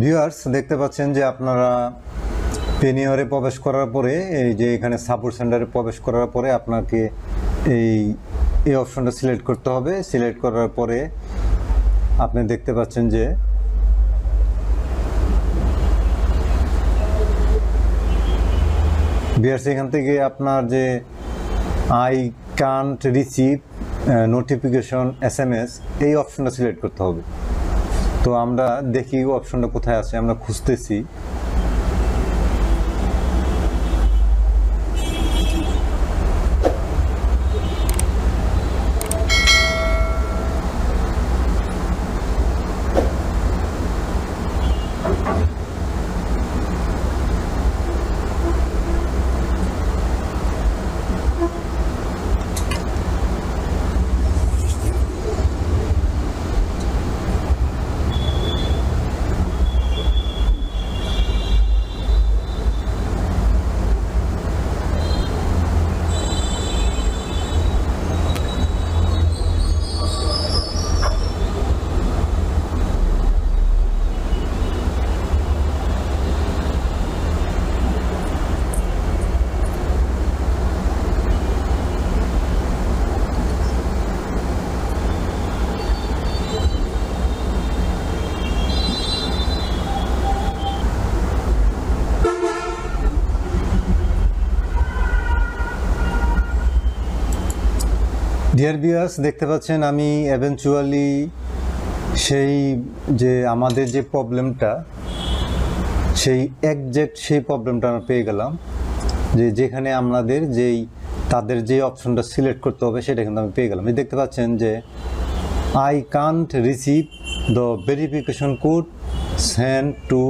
Viewers দেখতে পাচ্ছেন যে আপনারা পেনিয়রে প্রবেশ করার পরে, এই যে এখানে সাপোর্ট সেন্টারে প্রবেশ করার পরে আপনাকে এই এই অপশনটা সিলেক্ট করতে হবে। সিলেক্ট করার পরে আপনি দেখতে পাচ্ছেন যে বিয়ার্স এখান থেকে আপনার যে I can't receive notification S M S এই অপশনটা সিলেক্ট করতে হবে। তো আমরা দেখি অপশনটা কোথায় আছে আমরা খুঁজতেছি। ডিয়ার বিয়ার্স দেখতে পাচ্ছেন আমি এভেনচুয়ালি সেই যে আমাদের যে প্রবলেমটা সেই একজ্যাক্ট সেই প্রবলেমটা আমরা পেয়ে গেলাম। যে যেখানে আমাদের যেই, তাদের যে অপশনটা সিলেক্ট করতে হবে, সেটা কিন্তু আমি পেয়ে গেলাম। এই দেখতে পাচ্ছেন যে I can't receive the verification code send to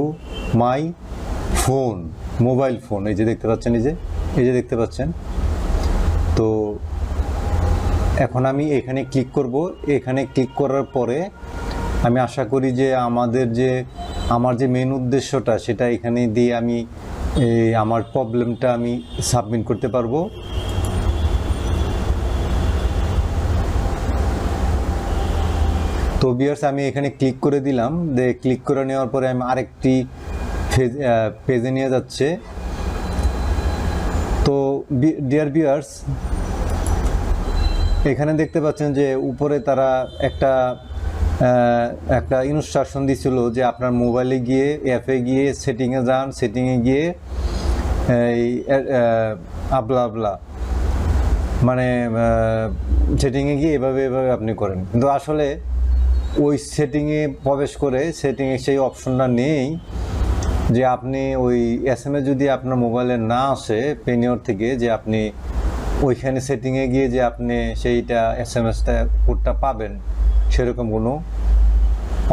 my phone mobile phone এই যে দেখতে পাচ্ছেন, এই যে এই যে দেখতে পাচ্ছেন। তো এখন আমি এখানে ক্লিক করব। এখানে ক্লিক করার পরে আমি আশা করি যে আমাদের যে, আমার যে মেন উদ্দেশ্যটা, সেটা এখানে দিয়ে আমি আমার প্রবলেমটা আমি সাবমিট করতে পারব। তো বিয়ার্স আমি এখানে ক্লিক করে দিলাম। যে ক্লিক করে নেওয়ার পরে আমি আরেকটি পেজে নিয়ে যাচ্ছে। তো ডিয়ার বিয়ার্স এখানে দেখতে পাচ্ছেন যে উপরে তারা একটা একটা ইনস্ট্রাকশন দিছিল যে আপনার মোবাইলে গিয়ে, অ্যাপে গিয়ে, সেটিংয়ে যান, সেটিংয়ে গিয়ে, এই আবলা আবলা। মানে সেটিংয়ে গিয়ে এভাবে এভাবে আপনি করেন। কিন্তু আসলে ওই সেটিংয়ে প্রবেশ করে, সেটিংয়ে সেই অপশনটা নেই যে আপনি ওই এস যদি আপনার মোবাইলে না আসে, পেনিওর থেকে, যে আপনি ওইখানে সেটিংয়ে গিয়ে যে আপনি সেইটা এস এম এসটা কোডটা পাবেন, সেরকম কোনো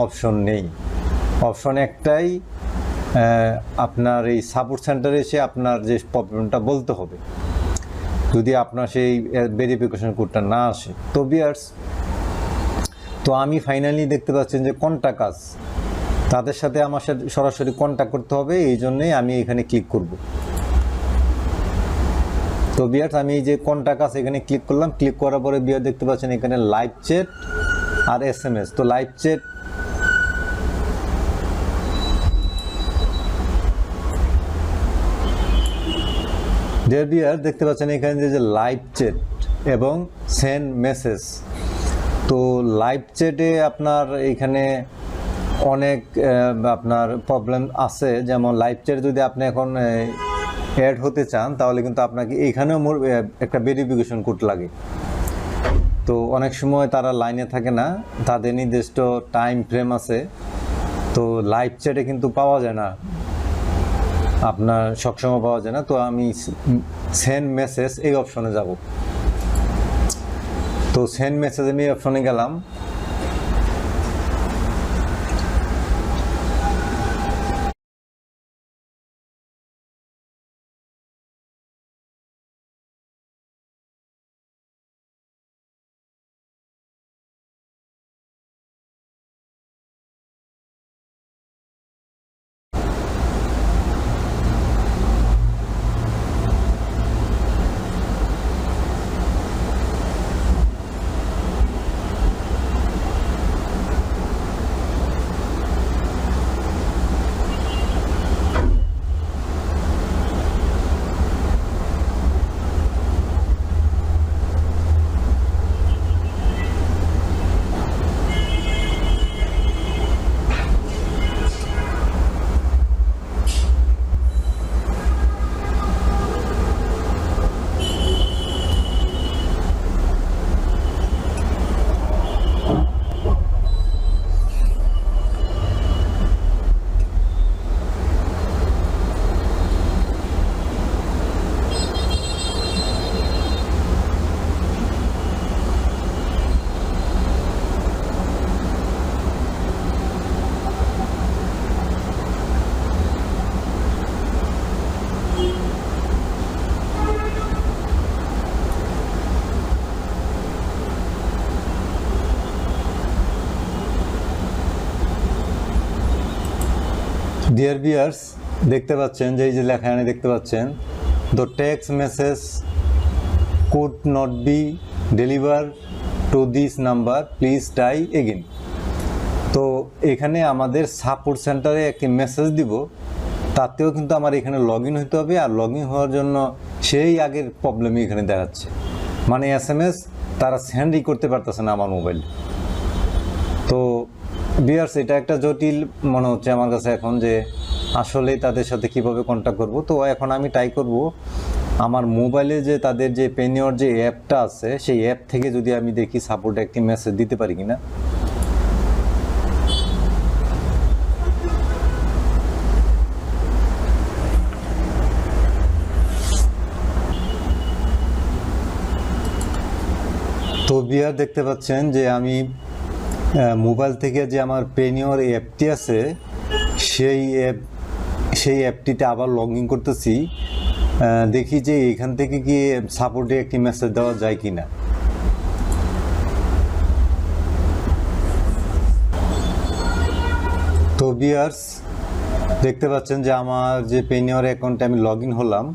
অপশন নেই। অপশন একটাই আপনার এই সাপোর্ট সেন্টারে এসে আপনার যে প্রবলেমটা বলতে হবে। যদি আপনার সেই ভেরিফিকেশন কোডটা না আসে। তো বিয়ার্স তো আমি ফাইনালি দেখতে পাচ্ছেন যে কোনটা কাজ তাদের সাথে আমার সাথে সরাসরি কন্ট্যাক্ট করতে হবে, এই জন্যেই আমি এখানে ক্লিক করব। তো বিয়ার্স, আমি এই যে কন্ট্যাক্ট আছে এখানে ক্লিক করলাম ক্লিক করার পরে বিয়ার দেখতে পাচ্ছেন এখানে লাইভ চ্যাট আর এস এম এস তো লাইভ চ্যাট ডিয়ার বিয়ার দেখতে পাচ্ছেন এখানে যে- লাইভ চ্যাট এবং সেন্ড মেসেজ তো লাইভ চ্যাটে আপনার এখানে অনেক আপনার প্রবলেম আছে। যেমন লাইভ চ্যাট যদি আপনি এখন অ্যাড হতে চান, তাহলে কিন্তু আপনাকে এইখানেও একটা ভেরিফিকেশন কোড লাগে। তো অনেক সময় তারা লাইনে থাকে না, তাদের নির্দিষ্ট টাইম ফ্রেম আছে, তো লাইভ চ্যাটে কিন্তু পাওয়া যায় না। আপনার সবসময় পাওয়া যায় না, তো আমি সেন্ড মেসেজ এই অপশনে যাব। তো সেন্ড মেসেজ আমি অপশনে গেলাম ডিয়ার বিয়ার্স দেখতে পাচ্ছেন যে এই যে লেখা এখানে দেখতে পাচ্ছেন the text message could not be deliver to this number please try again তো এখানে আমাদের সাপোর্ট সেন্টারে একটি মেসেজ দিব, তাতেও কিন্তু আমার এখানে লগ ইন হতে হবে আর লগ ইন হওয়ার জন্য সেই আগের প্রবলেমই এখানে দেখাচ্ছে। মানে এস এম এস তারা সেন্ডই করতে পারতেছে না আমার মোবাইলে তো বিয়ার্স এটা একটা জটিল মনে হচ্ছে আমার কাছে এখন যে আসলে তাদের সাথে কীভাবে কন্ট্যাক্ট করব। তো এখন আমি ট্রাই করব আমার মোবাইলে যে তাদের যে পেনিওর যে অ্যাপটা আছে, সেই অ্যাপ থেকে যদি আমি দেখি সাপোর্ট একটি মেসেজ দিতে পারি কিনা। তো বিয়ার দেখতে পাচ্ছেন যে আমি মোবাইল থেকে যে আমার পেনিওর অ্যাপটি আছে, সেই অ্যাপ সেই অ্যাপটিতে আবার লগ ইন করতেছি দেখি যে এখান থেকে কি সাপোর্টে একটি মেসেজ দেওয়া যায় কি না তো বিয়ার্স দেখতে পাচ্ছেন যে আমার যে পেনিওর অ্যাকাউন্টে আমি লগ ইন হলাম।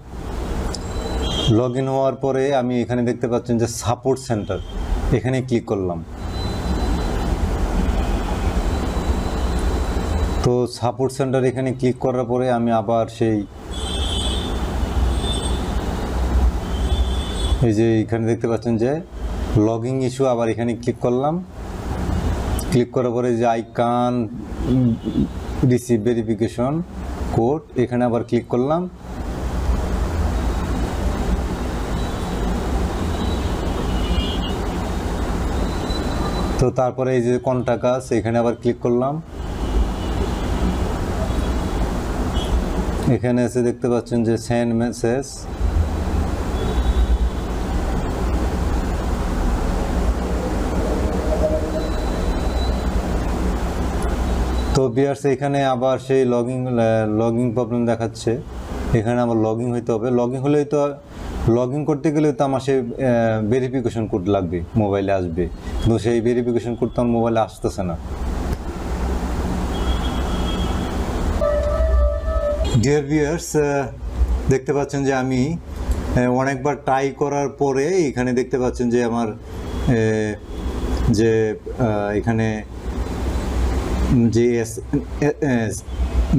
লগ ইন হওয়ার পরে আমি এখানে দেখতে পাচ্ছেন যে সাপোর্ট সেন্টার এখানে ক্লিক করলাম। তো সাপোর্ট সেন্টার এখানে ক্লিক করার পরে আমি আবার সেই এই যে এখানে দেখতে পাচ্ছেন যে লগিং ইস্যু আবার এখানে ক্লিক করলাম। ক্লিক করার পরে যে আই কান রিসিভ ভেরিফিকেশন কোড এখানে আবার ক্লিক করলাম। তো তারপরে এই যে কন্টাক্ট আছে, এখানে আবার ক্লিক করলাম। এখানে এসে দেখতে পাচ্ছেন যে সেন্ড মেসেজ তো বিয়ার্স, এখানে আবার সেই লগিং লগিং প্রবলেম দেখাচ্ছে। এখানে আমার লগিং হইতে হবে। লগিং হলেই তো লগইন করতে গেলে তো আমার সেই ভেরিফিকেশন কোড লাগবে মোবাইলে আসবে। কিন্তু সেই ভেরিফিকেশন কোড তো আমার মোবাইলে আসতেছে না। ডিয়ার ভিউয়ার্স দেখতে পাচ্ছেন যে আমি অনেকবার ট্রাই করার পরে এখানে দেখতে পাচ্ছেন যে আমার যে এখানে যে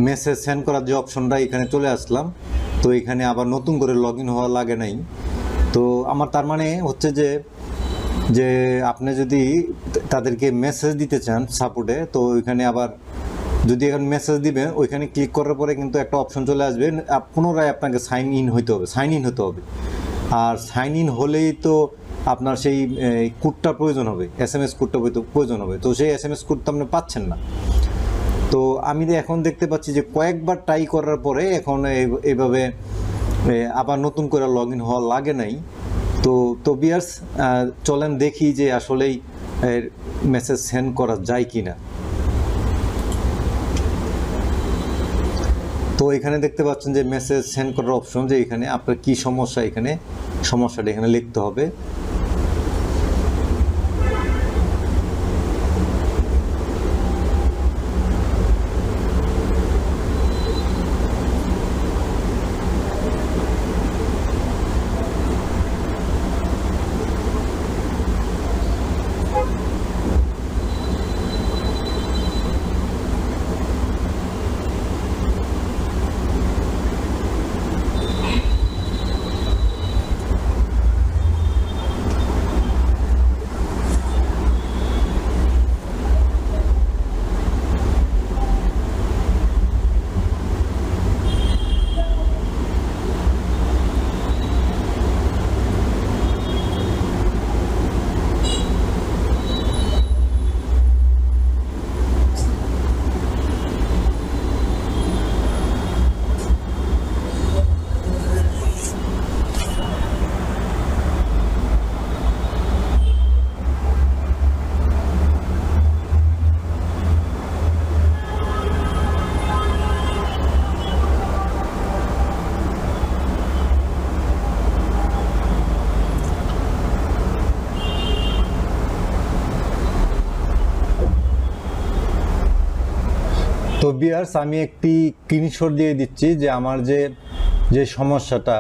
মেসেজ সেন্ড করার যে অপশনটা এখানে চলে আসলাম। তো এখানে আবার নতুন করে লগ ইন হওয়া লাগে নাই। তো আমার তার মানে হচ্ছে যে যে আপনি যদি তাদেরকে মেসেজ দিতে চান সাপোর্টে তো ওইখানে আবার যদি এখন মেসেজ দিবেন ওইখানে ক্লিক করার পরে কিন্তু একটা অপশন চলে আসবে। পুনরায় আপনাকে সাইন ইন হইতে হবে সাইন ইন হতে হবে। আর সাইন ইন হলেই তো আপনার সেই কোডটা প্রয়োজন হবে এস এম এস কোডটা প্রয়োজন হবে। তো সেই এস এম এস কোড তো আপনি পাচ্ছেন না। তো আমি এখন দেখতে পাচ্ছি যে কয়েকবার ট্রাই করার পরে এখন এইভাবে আবার নতুন করে লগ ইন হওয়া লাগে নাই। তো তো বিয়ার্স চলেন দেখি যে আসলেই মেসেজ সেন্ড করা যায় কি না তো এখানে দেখতে পাচ্ছেন যে মেসেজ সেন্ড করার অপশন যে এখানে আপনার কি সমস্যা, এখানে সমস্যাটা এখানে লিখতে হবে। তো বিয়ার্স আমি একটি স্ক্রিনশট দিয়ে দিচ্ছি যে আমার যে যে সমস্যাটা,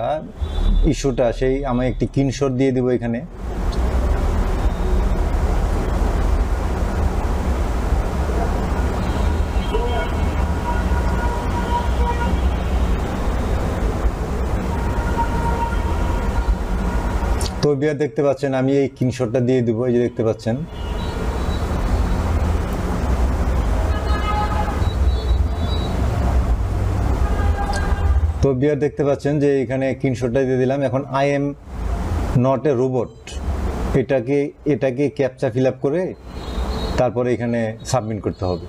ইস্যুটা, সেই আমি একটি স্ক্রিনশট দিয়ে দিব এখানে। তো বিয়ার দেখতে পাচ্ছেন, আমি এই স্ক্রিনশটটা দিয়ে দিব, এই যে দেখতে পাচ্ছেন। তো বিয়ার দেখতে পাচ্ছেন যে এখানে স্ক্রিনশটটা দিয়ে দিলাম। এখন I am not a robot এটাকে এটাকে ক্যাপচা ফিল করে তারপরে এখানে সাবমিট করতে হবে।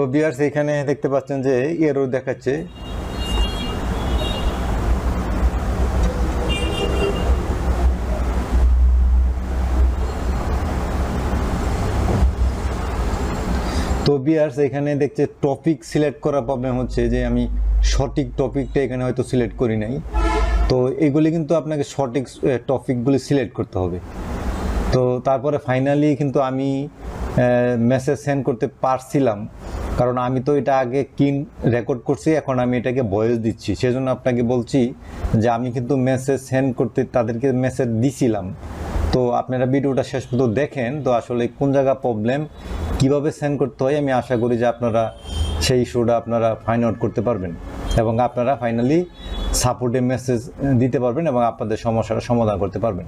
তো বিয়ার্স এখানে দেখতে পাচ্ছেন যে এরো দেখাচ্ছে। তো বিয়ার্স এখানে দেখছে টপিক সিলেক্ট করা প্রবলেম হচ্ছে যে আমি সঠিক টপিকটা এখানে হয়তো সিলেক্ট করি নাই। তো এগুলি কিন্তু আপনাকে সঠিক টপিকগুলি সিলেক্ট করতে হবে। তো তারপরে ফাইনালি কিন্তু আমি মেসেজ সেন্ড করতে পারছিলাম। কারণ আমি তো এটা আগে কিন রেকর্ড করছি, এখন আমি এটাকে ভয়েস দিচ্ছি। সেজন্য আপনাকে বলছি যে আমি কিন্তু মেসেজ সেন্ড করতে তাদেরকে মেসেজ দিছিলাম। তো আপনারা ভিডিওটা শেষ পর্যন্ত দেখেন, তো আসলে কোন জায়গা প্রবলেম কীভাবে সেন্ড করতে হয়, আমি আশা করি যে আপনারা সেই ইস্যুটা আপনারা ফাইন্ড আউট করতে পারবেন এবং আপনারা ফাইনালি সাপোর্টে মেসেজ দিতে পারবেন এবং আপনাদের সমস্যার সমাধান করতে পারবেন।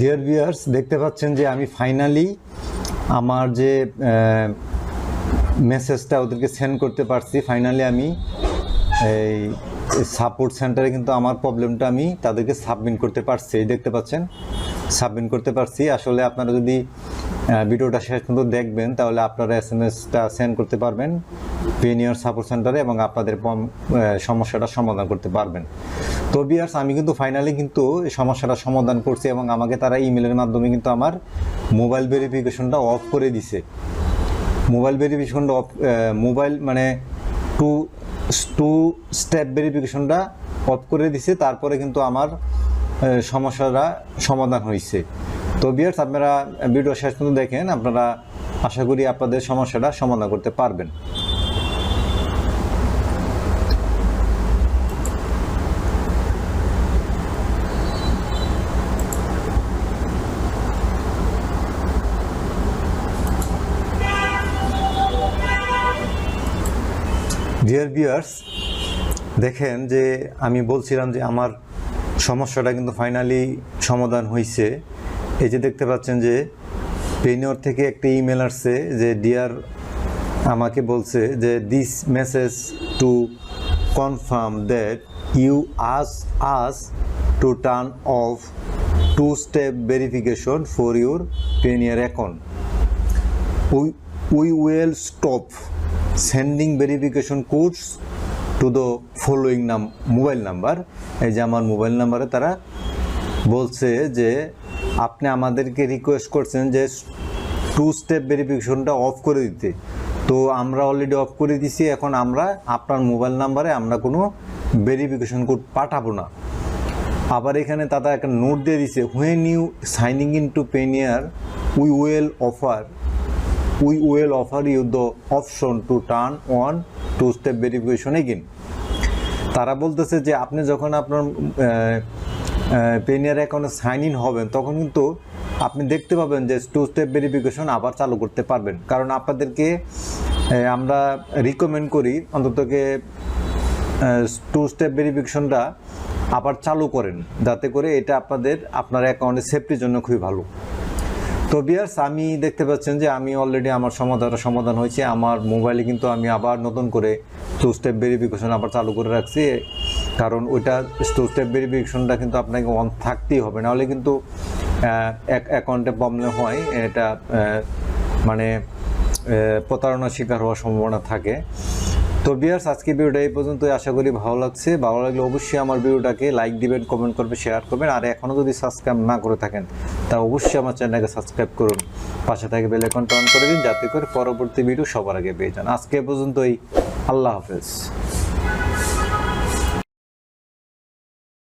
ডিয়ার ভিউয়ার্স দেখতে পাচ্ছেন যে আমি ফাইনালি আমার যে মেসেজটা ওদেরকে সেন্ড করতে পারছি। ফাইনালি আমি এই সাপোর্ট সেন্টারে কিন্তু আমার প্রবলেমটা আমি তাদেরকে সাবমিট করতে পারছি। এই দেখতে পাচ্ছেন? সাবমিট করতে পারছি। আসলে আপনারা যদি ভিডিওটা শেষ পর্যন্ত দেখবেন, তাহলে আপনারা এস এম এসটা সেন্ড করতে পারবেন। পেনিয়র সাপোর্ট সেন্টারে এবং আপনাদের সমস্যাটা সমাধান করতে পারবেন। তো বিয়ার্স আমি কিন্তু ফাইনালি কিন্তু এই সমস্যাটা সমাধান করছি এবং আমাকে তারা ইমেলের মাধ্যমে কিন্তু আমার মোবাইল ভেরিফিকেশনটা অফ করে দিছে। মোবাইল ভেরিফিকেশনটা অফ মোবাইল মানে টু টু স্টেপ ভেরিফিকেশনটা অফ করে দিছে, তারপরে কিন্তু আমার সমস্যাটা সমাধান হয়েছে তো বিয়ার্স আপনারা ভিডিও শেষ পর্যন্ত দেখেন, আপনারা আশা করি আপনাদের সমস্যাটা সমাধান করতে পারবেন। ডিয়ার বিয়ার্স দেখেন যে আমি বলছিলাম যে আমার সমস্যাটা কিন্তু ফাইনালি সমাধান হয়েছে এই যে দেখতে পাচ্ছেন যে পেনিয়র থেকে একটা ইমেল আসছে যে ডিয়ার আমাকে বলছে যে this message to confirm that you us us to turn off two step verification for your Payoneer account we we will stop sending verification codes to the following নাম মোবাইল নাম্বার এই যে আমার mobile নাম্বারে তারা বলছে যে আপনি আমাদেরকে রিকোয়েস্ট করছেন যে টু স্টেপ ভেরিফিকেশনটা অফ করে দিতে। তো আমরা অলরেডি অফ করে দিছি, এখন আমরা আপনার মোবাইল নাম্বারে আমরা কোনো ভেরিফিকেশন কোড পাঠাবো না। আবার এখানে তারা একটা নোট দিয়ে দিছে when you signing in to Payoneer we will offer we will offer you the option to turn on two step verification again তারা বলতেছে যে আপনি যখন আপনার পেনিয়ার অ্যাকাউন্টে সাইন ইন হবেন, তখন কিন্তু আপনি দেখতে পাবেন যে টু স্টেপ ভেরিফিকেশন আবার চালু করতে পারবেন। কারণ আপনাদেরকে আমরা রিকমেন্ড করি অন্ততকে টু স্টেপ ভেরিফিকেশনটা আবার চালু করেন। যাতে করে এটা আপনাদের, আপনার অ্যাকাউন্টের সেফটির জন্য খুবই ভালো। তো বিয়ার্স আমি দেখতে পাচ্ছেন যে আমি অলরেডি আমার সমাধান সমাধান হয়েছে। আমার মোবাইলে কিন্তু আমি আবার নতুন করে টু স্টেপ ভেরিফিকেশন আবার চালু করে রাখছি। কারণ ওইটা টু স্টেপ ভেরিফিকেশনটা কিন্তু আপনাকে অন থাকতেই হবে। নাহলে কিন্তু এক অ্যাকাউন্টে প্রবলেম হয়। এটা মানে প্রতারণার শিকার হওয়ার সম্ভাবনা থাকে। তো বিয়ার্স আজকে ভিডিওটা এই পর্যন্তই। আশা করি ভালো লাগছে। ভালো লাগলে অবশ্যই আমার ভিডিওটাকে লাইক দিবেন কমেন্ট করবেন শেয়ার করবেন। আর এখনও যদি সাবস্ক্রাইব না করে থাকেন, তা অবশ্যই আমার চ্যানেলটাকে সাবস্ক্রাইব করুন। পাশে থাকে বেল এখন অন করে দিন, যাতে করে পরবর্তী ভিডিও সবার আগে পেয়ে যান। আজকে পর্যন্তই। আল্লাহ হাফেজ।